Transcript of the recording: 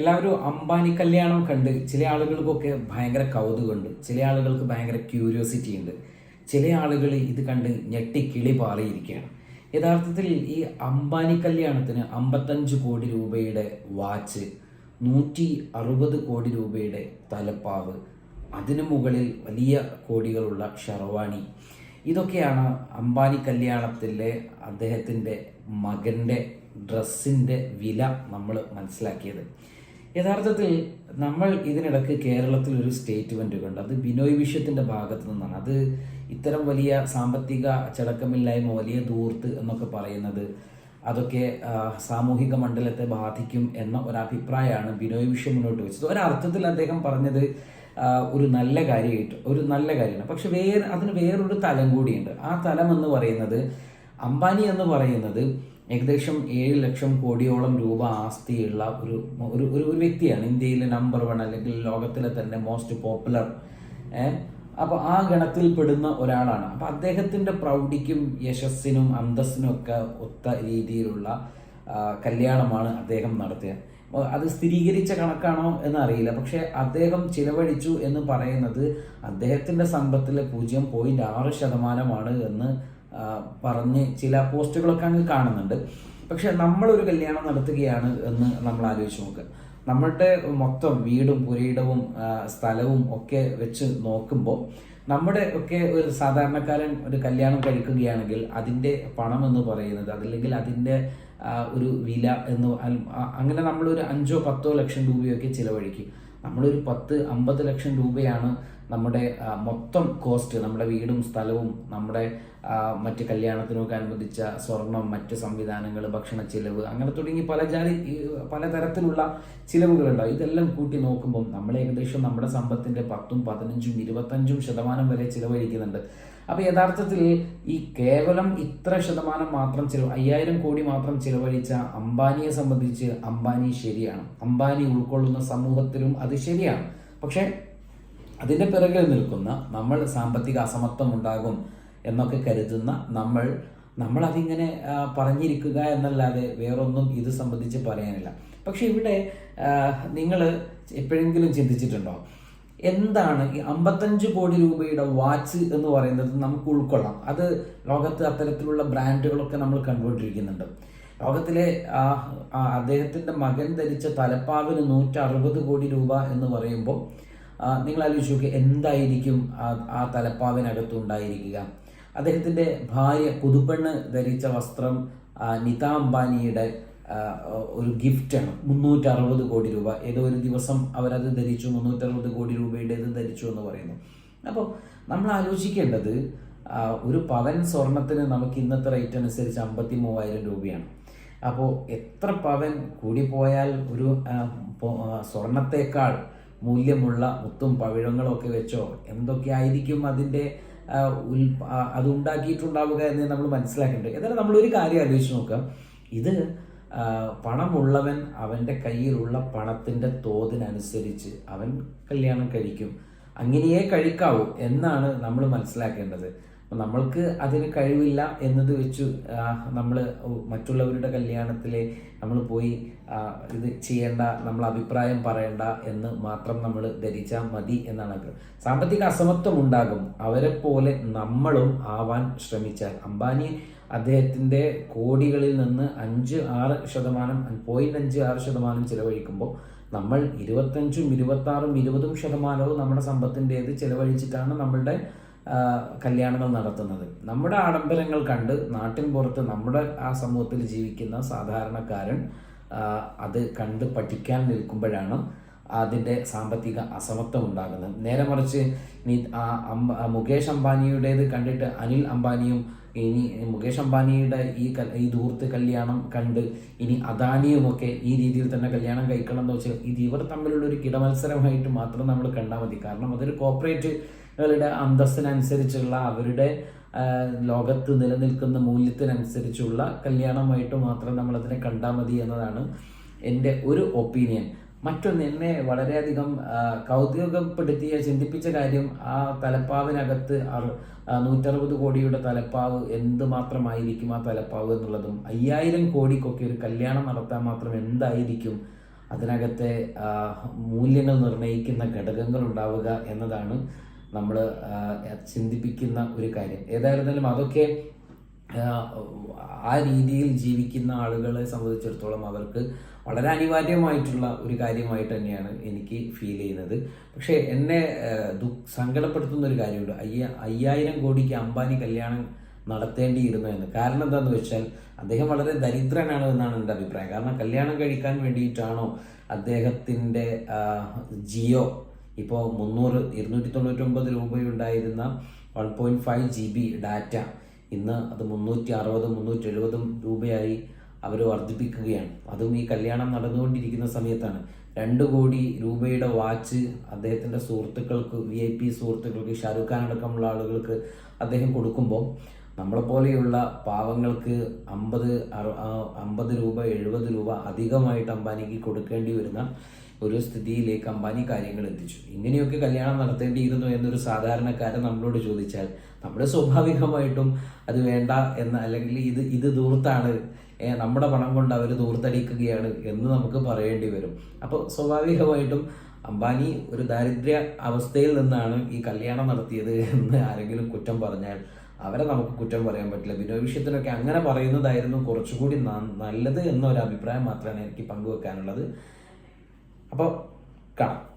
എല്ലാവരും അംബാനി കല്യാണം കണ്ട് ചില ആളുകൾക്കൊക്കെ ഭയങ്കര കൗതുകമുണ്ട്. ചില ആളുകൾക്ക് ഭയങ്കര ക്യൂരിയോസിറ്റി ഉണ്ട്. ചില ആളുകൾ ഇത് കണ്ട് ഞെട്ടിക്കിളി പാറിയിരിക്കുകയാണ്. യഥാർത്ഥത്തിൽ ഈ അംബാനി കല്യാണത്തിന് അമ്പത്തഞ്ച് കോടി രൂപയുടെ വാച്ച് നൂറ്റി അറുപത് കോടി രൂപയുടെ തലപ്പാവ് അതിനു മുകളിൽ വലിയ കോടികളുള്ള ഷർവാണി. ഇതൊക്കെയാണ് അംബാനി കല്യാണത്തിലെ അദ്ദേഹത്തിന്റെ മകന്റെ ഡ്രസ്സിന്റെ വില നമ്മൾ മനസ്സിലാക്കിയത്. യഥാർത്ഥത്തിൽ നമ്മൾ ഇതിനിടയ്ക്ക് കേരളത്തിൽ ഒരു സ്റ്റേറ്റ്മെന്റ് കണ്ടു. അത് ബിനോയ് വിഷയത്തിന്റെ ഭാഗത്തു നിന്നാണ്. അത് ഇത്തരം വലിയ സാമ്പത്തിക അച്ചടക്കമില്ലായ്മ വലിയ ദൂർത്ത് എന്നൊക്കെ പറയുന്നത് അതൊക്കെ സാമൂഹിക മണ്ഡലത്തെ ബാധിക്കും എന്ന ഒരഭിപ്രായമാണ് ബിനോയ് വിഷയം മുന്നോട്ട് വെച്ചത്. ഒരർത്ഥത്തിൽ അദ്ദേഹം പറഞ്ഞത് ഒരു നല്ല കാര്യമായിട്ട് ഒരു നല്ല കാര്യമാണ്. പക്ഷെ വേറെ അതിന് വേറൊരു തലം കൂടിയുണ്ട്. ആ തലം എന്ന് പറയുന്നത് അംബാനി എന്ന് പറയുന്നത് ഏകദേശം ഏഴ് ലക്ഷം കോടിയോളം രൂപ ആസ്തിയുള്ള ഒരു ഒരു ഒരു വ്യക്തിയാണ് ഇന്ത്യയിലെ നമ്പർ വൺ അല്ലെങ്കിൽ ലോകത്തിലെ തന്നെ മോസ്റ്റ് പോപ്പുലർ അപ്പോൾ ആ ഗണത്തിൽ പെടുന്ന ഒരാളാണ്. അപ്പോൾ അദ്ദേഹത്തിന്റെ പ്രൗഢിക്കും യശസ്സിനും അന്തസ്സിനും ഒക്കെ ഒത്ത രീതിയിലുള്ള കല്യാണമാണ് അദ്ദേഹം നടത്തിയത്. അത് സ്ഥിരീകരിച്ച കണക്കാണോ എന്നറിയില്ല. പക്ഷെ അദ്ദേഹം ചിലവഴിച്ചു എന്ന് പറയുന്നത് അദ്ദേഹത്തിന്റെ സമ്പത്തിലെ പൂജ്യം പോയിന്റ് ആറ് ശതമാനമാണ് എന്ന് പറഞ്ഞ് ചില പോസ്റ്റുകളൊക്കെ അങ്ങ് കാണുന്നുണ്ട്. പക്ഷെ നമ്മളൊരു കല്യാണം നടത്തുകയാണ് എന്ന് നമ്മൾ ആലോചിച്ച് നോക്കുക നമ്മളുടെ മൊത്തം വീടും പുരയിടവും സ്ഥലവും ഒക്കെ വെച്ച് നോക്കുമ്പോൾ നമ്മുടെ ഒക്കെ ഒരു സാധാരണക്കാരൻ ഒരു കല്യാണം കഴിക്കുകയാണെങ്കിൽ അതിന്റെ പണം എന്ന് പറയുന്നത് അതല്ലെങ്കിൽ അതിന്റെ ഒരു വില എന്ന് അങ്ങനെ നമ്മളൊരു അഞ്ചോ പത്തോ ലക്ഷം രൂപയൊക്കെ ചിലവഴിക്കും. നമ്മളൊരു പത്ത് അമ്പത് ലക്ഷം രൂപയാണ് നമ്മുടെ മൊത്തം കോസ്റ്റ് നമ്മുടെ വീടും സ്ഥലവും നമ്മുടെ മറ്റ് കല്യാണത്തിനൊക്കെ അനുബന്ധിച്ച സ്വർണം മറ്റ് സംവിധാനങ്ങൾ ഭക്ഷണ ചിലവ് അങ്ങനെ തുടങ്ങി പല ജാതി പലതരത്തിലുള്ള ചിലവുകളുണ്ടാവും. ഇതെല്ലാം കൂട്ടി നോക്കുമ്പോൾ നമ്മൾ ഏകദേശം നമ്മുടെ സമ്പത്തിന്റെ പത്തും പതിനഞ്ചും ഇരുപത്തഞ്ചും ശതമാനം വരെ ചിലവഴിക്കുന്നുണ്ട്. അപ്പോൾ യഥാർത്ഥത്തിൽ ഈ കേവലം ഇത്ര ശതമാനം മാത്രം ചിലവ് അയ്യായിരം കോടി മാത്രം ചിലവഴിച്ച അംബാനിയെ സംബന്ധിച്ച് അംബാനി ശരിയാണ്. അംബാനി ഉൾക്കൊള്ളുന്ന സമൂഹത്തിലും അത് ശരിയാണ്. പക്ഷേ അതിന്റെ പിറകിൽ നിൽക്കുന്ന നമ്മൾ സാമ്പത്തിക അസമത്വം ഉണ്ടാകും എന്നൊക്കെ കരുതുന്ന നമ്മൾ ആ, പറഞ്ഞിരിക്കുക എന്നല്ലാതെ വേറൊന്നും ഇത് സംബന്ധിച്ച് പറയാനില്ല. പക്ഷെ ഇവിടെ നിങ്ങൾ എപ്പോഴെങ്കിലും ചിന്തിച്ചിട്ടുണ്ടോ? എന്താണ് ഈ അമ്പത്തഞ്ച് കോടി രൂപയുടെ വാച്ച് എന്ന് പറയുന്നത് നമുക്ക് ഉൾക്കൊള്ളാം. അത് ലോകത്ത് അത്തരത്തിലുള്ള ബ്രാൻഡുകളൊക്കെ നമ്മൾ കണ്ടുകൊണ്ടിരിക്കുന്നുണ്ട്. ലോകത്തിലെ അദ്ദേഹത്തിന്റെ മകൻ ധരിച്ച തലപ്പാവിന് നൂറ്ററുപത് കോടി രൂപ എന്ന് പറയുമ്പോൾ നിങ്ങൾ ആലോചിച്ച് നോക്കി എന്തായിരിക്കും ആ- തലപ്പാവിനകത്തുണ്ടായിരിക്കുക അദ്ദേഹത്തിന്റെ ഭാര്യ പുതുപ്പെണ്ണ് ധരിച്ച വസ്ത്രം നിത അംബാനിയുടെ ഒരു ഗിഫ്റ്റാണ് മുന്നൂറ്ററുപത് കോടി രൂപ. ഏതോ ഒരു ദിവസം അവരത് ധരിച്ചു മുന്നൂറ്ററുപത് കോടി രൂപയുടെ ഇത് ധരിച്ചു എന്ന് പറയുന്നു. അപ്പോൾ നമ്മൾ ആലോചിക്കേണ്ടത് ഒരു പവൻ സ്വർണത്തിന് നമുക്ക് ഇന്നത്തെ റേറ്റ് അനുസരിച്ച് അമ്പത്തി മൂവായിരം രൂപയാണ്. അപ്പോൾ എത്ര പവൻ കൂടിപ്പോയാൽ ഒരു സ്വർണത്തേക്കാൾ മൂല്യമുള്ള മുത്തും പവിഴങ്ങളും ഒക്കെ വെച്ചോ? എന്തൊക്കെയായിരിക്കും അതിന്റെ അതുണ്ടാക്കിയിട്ടുണ്ടാവുക എന്ന് നമ്മൾ മനസ്സിലാക്കേണ്ടത്? എന്നാലും നമ്മളൊരു കാര്യം ആലോചിച്ച് നോക്കാം. ഇത് പണമുള്ളവൻ അവന്റെ കയ്യിലുള്ള പണത്തിന്റെ തോതിനനുസരിച്ച് അവൻ കല്യാണം കഴിക്കും. അങ്ങനെയേ കഴിക്കാവൂ എന്നാണ് നമ്മൾ മനസ്സിലാക്കേണ്ടത്. നമ്മൾക്ക് അതിന് കഴിവില്ല എന്നത് വെച്ച് നമ്മൾ മറ്റുള്ളവരുടെ കല്യാണത്തിലെ നമ്മൾ പോയി ഇത് ചെയ്യേണ്ട നമ്മൾ അഭിപ്രായം പറയണ്ട എന്ന് മാത്രം നമ്മൾ ധരിച്ചാൽ മതി എന്നാണ് അഭിപ്രായം സാമ്പത്തിക അസമത്വം ഉണ്ടാകും. അവരെ പോലെ നമ്മളും ആവാൻ ശ്രമിച്ചാൽ. അംബാനി അദ്ദേഹത്തിന്റെ കോടികളിൽ നിന്ന് അഞ്ച് ആറ് ശതമാനം പോയിന്റ് അഞ്ച് ആറ് ശതമാനം ചിലവഴിക്കുമ്പോൾ നമ്മൾ ഇരുപത്തഞ്ചും ഇരുപത്താറും ഇരുപതും ശതമാനവും നമ്മുടെ സമ്പത്തിന്റെ ചിലവഴിച്ചിട്ടാണ് നമ്മളുടെ കല്യാണങ്ങൾ നടത്തുന്നത്. നമ്മുടെ ആഡംബരങ്ങൾ കണ്ട് നാട്ടിൻ പുറത്ത് നമ്മുടെ ആ സമൂഹത്തിൽ ജീവിക്കുന്ന സാധാരണക്കാരൻ അത് കണ്ട് പഠിക്കാൻ നിൽക്കുമ്പോഴാണ് അതിന്റെ സാമ്പത്തിക അസമത്വം ഉണ്ടാകുന്നത്. നേരെ മറിച്ച് നീ ആ അംബ ആ മുകേഷ് അംബാനിയുടേത് കണ്ടിട്ട് അനിൽ അംബാനിയും ഇനി മുകേഷ് അംബാനിയുടെ ഈ ഈ ദൂർത്ത് കല്യാണം കണ്ട് ഇനി അദാനിയുമൊക്കെ ഈ രീതിയിൽ തന്നെ കല്യാണം കഴിക്കണം എന്ന് വെച്ചാൽ ഇത് ഇവർ തമ്മിലുള്ള ഒരു കിടമത്സരമായിട്ട് മാത്രം നമ്മൾ കണ്ടാൽ മതി. കാരണം അതൊരു കോർപ്പറേറ്റുകളുടെ അന്തസ്സിനനുസരിച്ചുള്ള അവരുടെ ലോകത്ത് നിലനിൽക്കുന്ന മൂല്യത്തിനനുസരിച്ചുള്ള കല്യാണമായിട്ട് മാത്രം നമ്മൾ അതിനെ കണ്ടാൽ മതി എന്നതാണ് എന്റെ ഒരു ഒപ്പീനിയൻ. മറ്റൊന്ന് എന്നെ വളരെയധികം കൗതുകപ്പെടുത്തിയ ചിന്തിപ്പിച്ച കാര്യം ആ തലപ്പാവിനകത്ത് നൂറ്ററുപത് കോടിയുടെ തലപ്പാവ് എന്ത് മാത്രമായിരിക്കും ആ തലപ്പാവ് എന്നുള്ളതും അയ്യായിരം കോടിക്കൊക്കെ ഒരു കല്യാണം നടത്താൻ മാത്രം എന്തായിരിക്കും അതിനകത്തെ മൂല്യങ്ങൾ നിർണയിക്കുന്ന ഘടകങ്ങൾ ഉണ്ടാവുക എന്നതാണ് നമ്മൾ ചിന്തിപ്പിക്കുന്ന ഒരു കാര്യം. ഏതായിരുന്നാലും അതൊക്കെ ആ, രീതിയിൽ ജീവിക്കുന്ന ആളുകളെ സംബന്ധിച്ചിടത്തോളം അവർക്ക് വളരെ അനിവാര്യമായിട്ടുള്ള ഒരു കാര്യമായിട്ട് തന്നെയാണ് എനിക്ക് ഫീൽ ചെയ്യുന്നത്. പക്ഷേ എന്നെ ദു സങ്കടപ്പെടുത്തുന്ന ഒരു കാര്യമുണ്ട്. അയ്യ അയ്യായിരം കോടിക്ക് അംബാനി കല്യാണം നടത്തേണ്ടിയിരുന്നു എന്ന്. കാരണം എന്താണെന്ന് വെച്ചാൽ അദ്ദേഹം വളരെ ദരിദ്രനാണ് എന്നാണ് എന്റെ അഭിപ്രായം. കാരണം കല്യാണം കഴിക്കാൻ വേണ്ടിയിട്ടാണോ അദ്ദേഹത്തിന്റെ ജിയോ ഇപ്പോൾ മുന്നൂറ് ഇരുന്നൂറ്റി തൊണ്ണൂറ്റൊമ്പത് രൂപയുണ്ടായിരുന്ന one point five G B data ഇന്ന് അത് മുന്നൂറ്റി അറുപതും മുന്നൂറ്റി എഴുപതും രൂപയായി അവർ വർദ്ധിപ്പിക്കുകയാണ്. അതും ഈ കല്യാണം നടന്നുകൊണ്ടിരിക്കുന്ന സമയത്താണ്. രണ്ട് കോടി രൂപയുടെ വാച്ച് അദ്ദേഹത്തിന്റെ സുഹൃത്തുക്കൾക്ക് വി ഐ പി സുഹൃത്തുക്കൾക്ക് ഷാരൂഖ് ഖാൻ അടക്കമുള്ള ആളുകൾക്ക് അദ്ദേഹം കൊടുക്കുമ്പോൾ നമ്മളെപ്പോലെയുള്ള പാവങ്ങൾക്ക് അമ്പത് അമ്പത് രൂപ എഴുപത് രൂപ അധികമായിട്ട് അംബാനിക്ക് കൊടുക്കേണ്ടി വരുന്ന ഒരു സ്ഥിതിയിലേക്ക് അംബാനി കാര്യങ്ങൾ എത്തിച്ചു. ഇങ്ങനെയൊക്കെ കല്യാണം നടത്തേണ്ടിയിരുന്നു എന്നൊരു സാധാരണക്കാരൻ നമ്മളോട് ചോദിച്ചാൽ നമ്മൾ സ്വാഭാവികമായിട്ടും അത് വേണ്ട എന്ന് അല്ലെങ്കിൽ ഇത് ഇത് ദൂർത്താണ് നമ്മുടെ പണം കൊണ്ട് അവർ ദൂർത്തടിക്കുകയാണ് എന്ന് നമുക്ക് പറയേണ്ടി വരും. അപ്പോൾ സ്വാഭാവികമായിട്ടും അംബാനി ഒരു ദാരിദ്ര്യ അവസ്ഥയിൽ നിന്നാണ് ഈ കല്യാണം നടത്തിയത് എന്ന് ആരെങ്കിലും കുറ്റം പറഞ്ഞാൽ അവരെ നമുക്ക് കുറ്റം പറയാൻ പറ്റില്ല. ബിനോയ് വിഷയത്തിനൊക്കെ അങ്ങനെ പറയുന്നതായിരുന്നു കുറച്ചുകൂടി നല്ലത് എന്നൊരു അഭിപ്രായം മാത്രമാണ് എനിക്ക് പങ്കുവെക്കാനുള്ളത്. അപ്പോൾ കാണാം.